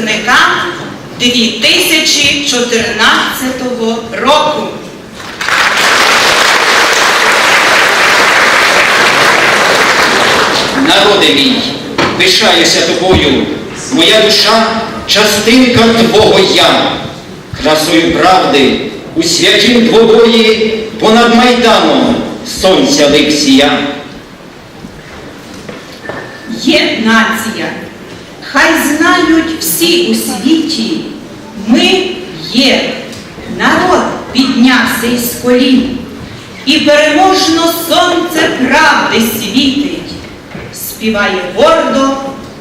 випускникам 2014 року. Народи мій, пишаюся тобою, моя душа частинка твого я, красою правди у святім двобої понад майданом сонця ликсія. Є нація. Хай знають всі у світі. Ми є. Народ піднявся із колін. І переможно сонце правди світить. Співає гордо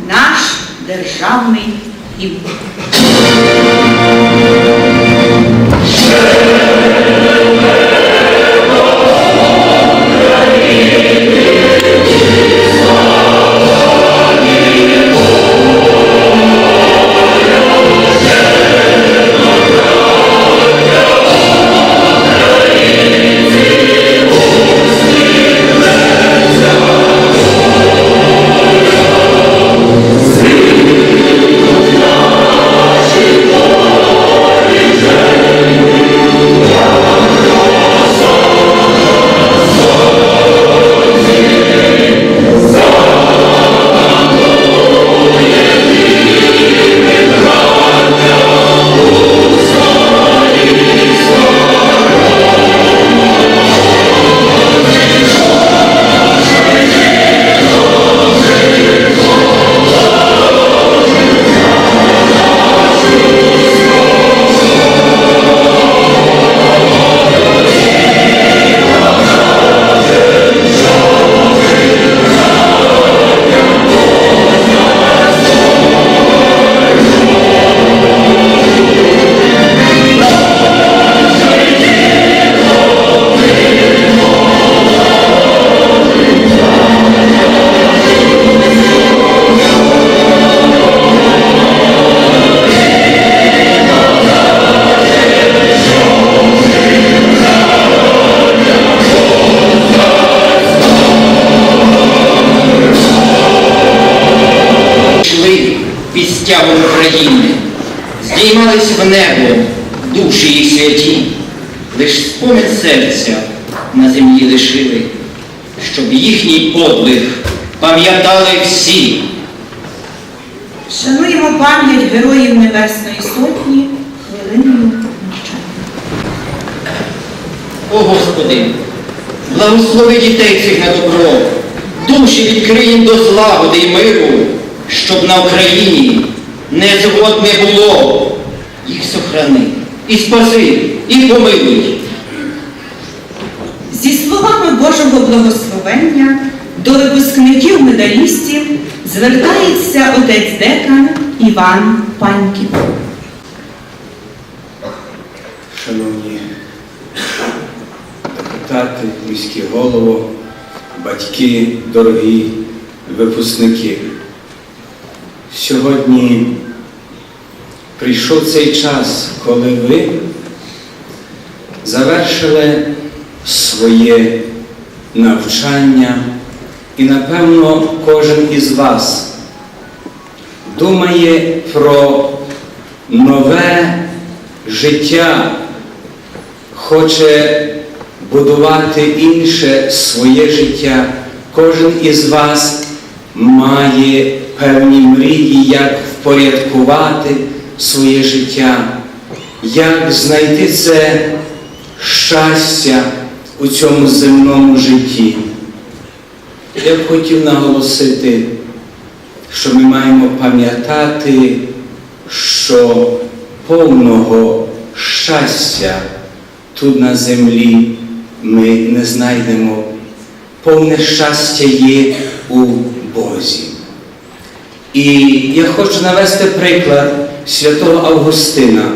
наш державний гімн. Душі їх святі, лиш спомин серця на землі лишили, щоб їхній подвиг пам'ятали всі. Шануємо пам'ять героїв Небесної Сотні хвилиною мовчання. О Господи, благослови дітей цих на добро, душі відкриєм до злагоди й миру, щоб на Україні незгод не було. Їх сохрани, і спаси, і помилуй. Зі словами Божого благословення до випускників медалістів звертається отець декан Іван Паньків. Шановні депутати, міський голово, батьки, дорогі випускники. Сьогодні прийшов цей час, коли ви завершили своє навчання, і, напевно, кожен із вас думає про нове життя, хоче будувати інше своє життя. Кожен із вас має певні мрії, як впорядкувати своє життя, як знайти це щастя у цьому земному житті. Я б хотів наголосити, що ми маємо пам'ятати, що повного щастя тут на землі ми не знайдемо. Повне щастя є у Бозі. І я хочу навести приклад святого Августина,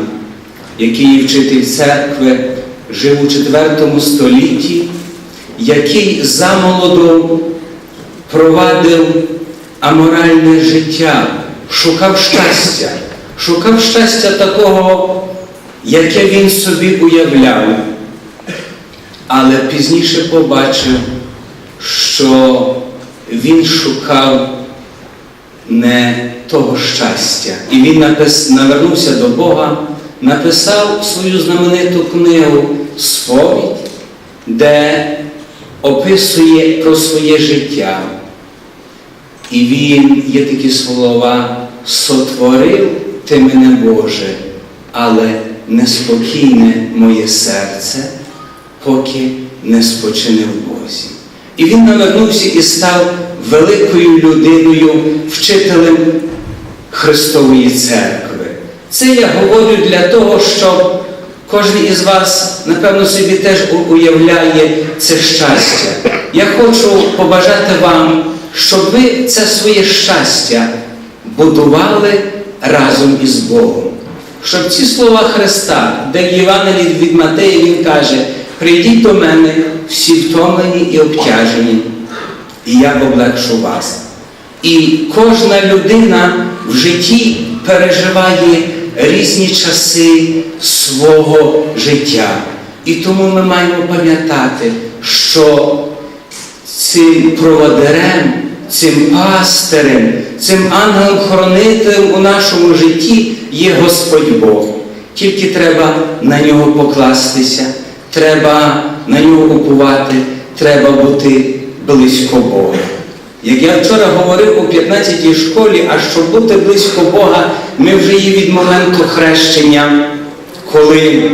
який є вчитель церкви, жив у IV столітті, який замолоду провадив аморальне життя, шукав щастя, шукав щастя такого, яке він собі уявляв. Але пізніше побачив, що він шукав не того щастя. І він напис... навернувся до Бога, написав свою знамениту книгу Сповідь, де описує про своє життя. І він є такі слова, сотворив ти мене Боже, але неспокійне моє серце, поки не спочине в Бозі. І він навернувся і став великою людиною, вчителем Христової церкви. Це я говорю для того, щоб кожен із вас, напевно, собі теж уявляє це щастя. Я хочу побажати вам, щоб ви це своє щастя будували разом із Богом. Щоб ці слова Христа, де в Євангелії від Матея Він каже, прийдіть до мене всі втомлені і обтяжені, і я облегшу вас. І кожна людина в житті переживає різні часи свого життя. І тому ми маємо пам'ятати, що цим проводирем, цим пастирем, цим ангелом-хоронителем у нашому житті є Господь Бог. Тільки треба на нього покластися, треба на нього упувати, треба бути близько Бога. Як я вчора говорив у 15-й школі, а щоб бути близько Бога, ми вже є від моменту хрещення, коли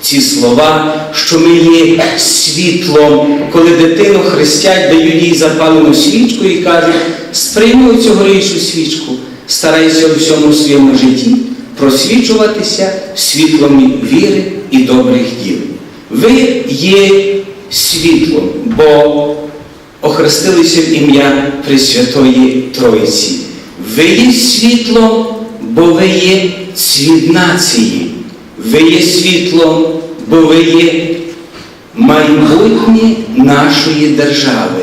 ці слова, що ми є світлом, коли дитину хрестять, дають їй запалену свічку і кажуть, сприймуй цю горючу свічку, старайся у всьому своєму житті просвічуватися світлом віри і добрих діл. Ви є світлом, бо охрестилися в ім'я Пресвятої Троїці. Ви є світлом, бо ви є цвіт нації. Ви є світлом, бо ви є майбутнє нашої держави.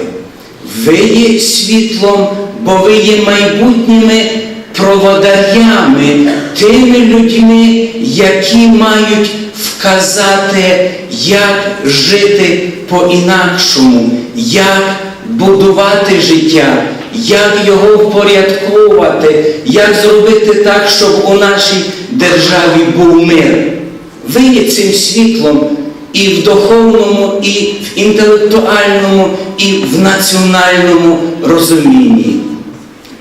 Ви є світлом, бо ви є майбутніми проводарями, тими людьми, які мають вказати, як жити по-інакшому, як будувати життя, як його впорядковувати, як зробити так, щоб у нашій державі був мир. Ви є цим світлом і в духовному, і в інтелектуальному, і в національному розумінні.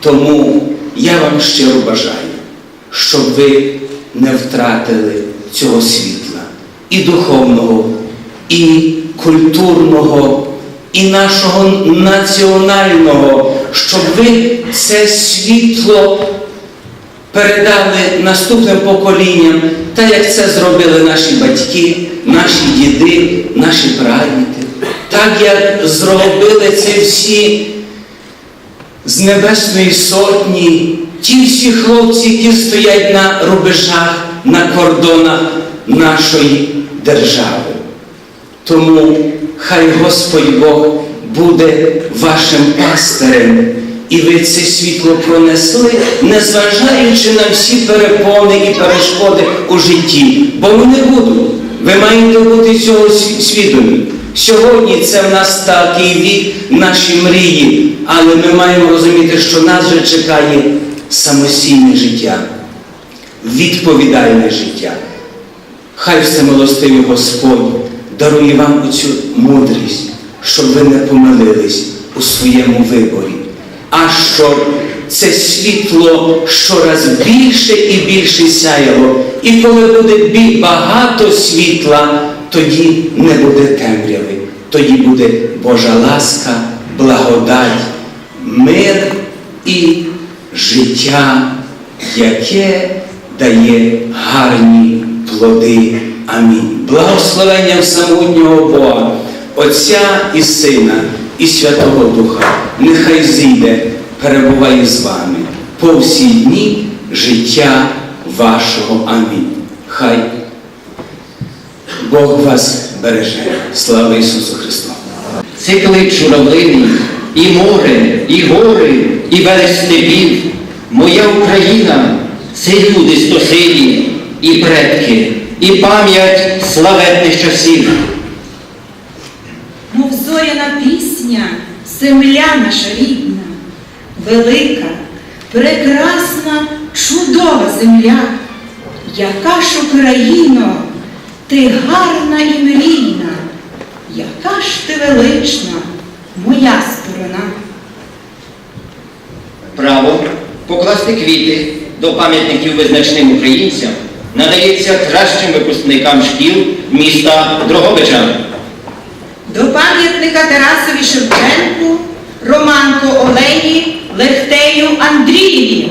Тому я вам щиро бажаю, щоб ви не втратили цього світла і духовного, і культурного, і нашого національного, щоб ви це світло передали наступним поколінням, так як це зробили наші батьки, наші діди, наші прадіди, так як зробили це всі з Небесної Сотні, ті всі хлопці, які стоять на рубежах, на кордонах нашої держави. Тому хай Господь Бог буде вашим пастирем, і ви це світло пронесли, незважаючи на всі перепони і перешкоди у житті, бо вони будуть. Ви маєте бути цього свідомі. Сьогодні це в нас такий вік, наші мрії, але ми маємо розуміти, що нас вже чекає самостійне життя, відповідальне життя. Хай всемилостивий Господь дарує вам оцю мудрість, щоб ви не помилились у своєму виборі, а щоб це світло щораз більше і більше сяяло. І коли буде багато світла, тоді не буде темряви, тоді буде Божа ласка, благодать, мир і життя, яке дає гарні плоди. Амінь. Благословення всемогутнього Бога, Отця і Сина, і Святого Духа, нехай зійде, перебуває з вами по всі дні життя вашого. Амінь. Хай Бог вас береже. Слава Ісусу Христу! Це клич журавлиний, і море, і гори, і берег степів. Моя Україна це люди стосині, і предки, і пам'ять славетних часів. Мов зоряна пісня, земля наша рідна, велика, прекрасна, чудова земля. Яка ж Україно, ти гарна і мрійна, яка ж ти велична, моя сторона. Право покласти квіти до пам'ятників визначним українцям надається кращим випускникам шкіл міста Дрогобича. До пам'ятника Тарасові Шевченку, Романко Олені, Лехтею Андрієві.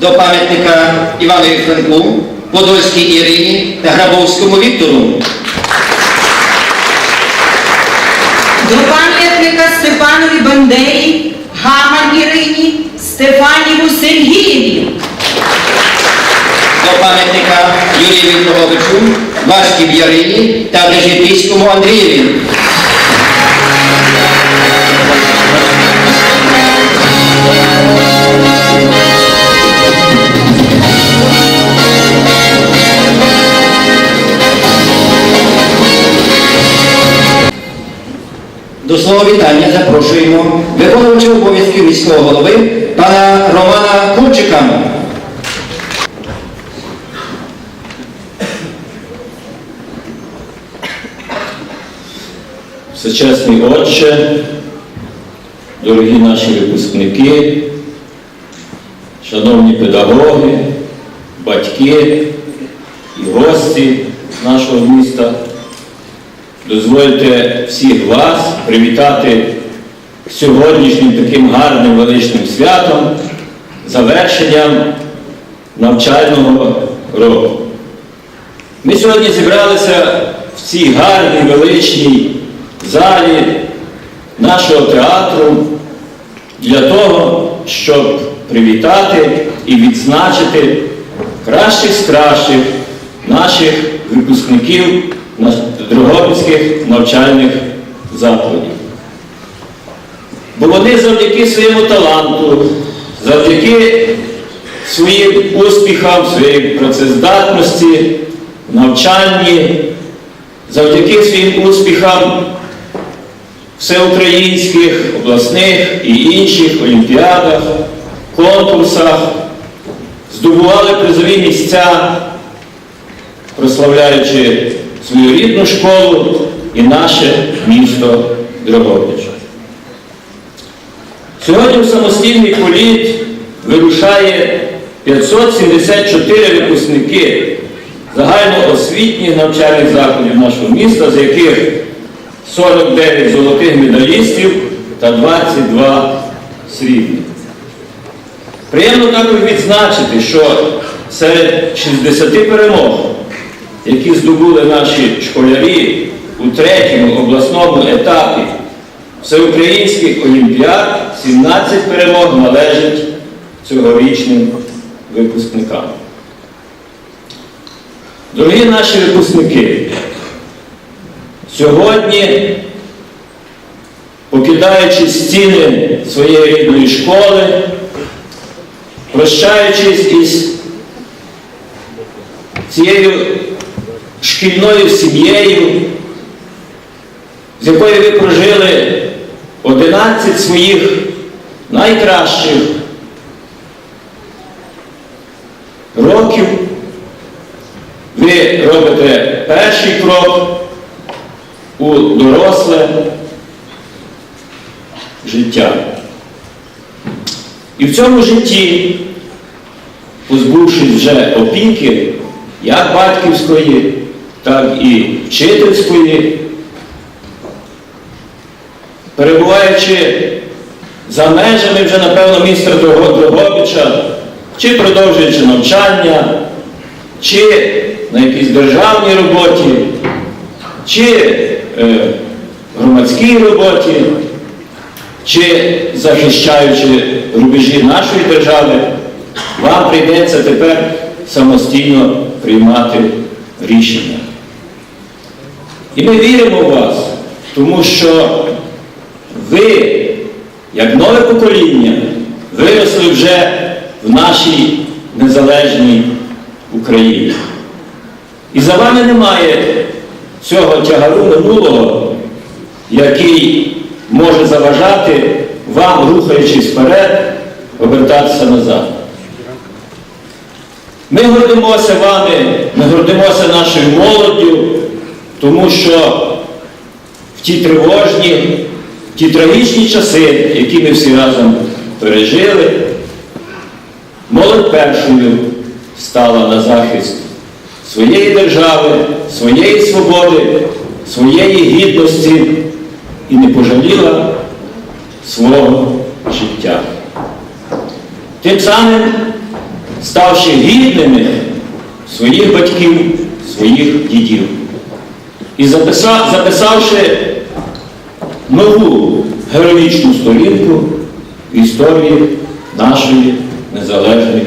До пам'ятника Іванові Франку, Подольській Ірині та Грабовському Віктору. До пам'ятника Степанові Бандері, Гаман Ірині, Стефаніву Сергієві. До пам'ятника Юрію Дрогобичу, Вашків Ярині та Дежипільському Андрієві. До слова вітання запрошуємо виконувача обов'язків міського голови пана Романа Курчика. Всечесний Отче, дорогі наші випускники, шановні педагоги, батьки і гості нашого міста, дозвольте всіх вас привітати сьогоднішнім таким гарним величним святом, завершенням навчального року. Ми сьогодні зібралися в цій гарній величній залі нашого театру для того, щоб привітати і відзначити кращих з кращих наших випускників Дрогобицьких навчальних закладів. Бо вони завдяки своєму таланту, завдяки своїм успіхам, своїй працездатності, навчанні, завдяки своїм успіхам всеукраїнських, обласних і інших олімпіадах, конкурсах, здобували призові місця, прославляючи свою рідну школу і наше місто Дрогобич. Сьогодні в самостійний політ вирушає 574 випускники загальноосвітніх навчальних закладів нашого міста, з яких 49 золотих медалістів та 22 срібних. Приємно також відзначити, що серед 60 перемог, які здобули наші школярі у третьому обласному етапі всеукраїнських олімпіад, 17 перемог належать цьогорічним випускникам. Дорогі наші випускники, сьогодні, покидаючи стіни своєї рідної школи, прощаючись із цією шкільною сім'єю, з якою ви прожили 11 своїх найкращих років, ви робите перший крок у доросле життя. І в цьому житті, позбувшись вже опіки, як батьківської, так і вчительської, перебуваючи за межами вже, напевно, міста Дрого- Дрогобича, чи продовжуючи навчання, чи на якійсь державній роботі, чи е, громадській роботі, чи захищаючи рубежі нашої держави, вам прийдеться тепер самостійно приймати рішення. І ми віримо в вас, тому що ви, як нове покоління, виросли вже в нашій незалежній Україні. І за вами немає цього тягару минулого, який може заважати вам, рухаючись вперед, обертатися назад. Ми гордимося вами, ми гордимося нашою молоддю, тому що в ті тривожні, в ті трагічні часи, які ми всі разом пережили, молодь першою стала на захист своєї держави, своєї свободи, своєї гідності і не пожаліла свого життя. Тим самим ставши гідними своїх батьків, своїх дідів. І записав, записавши нову героїчну сторінку в історії нашої незалежної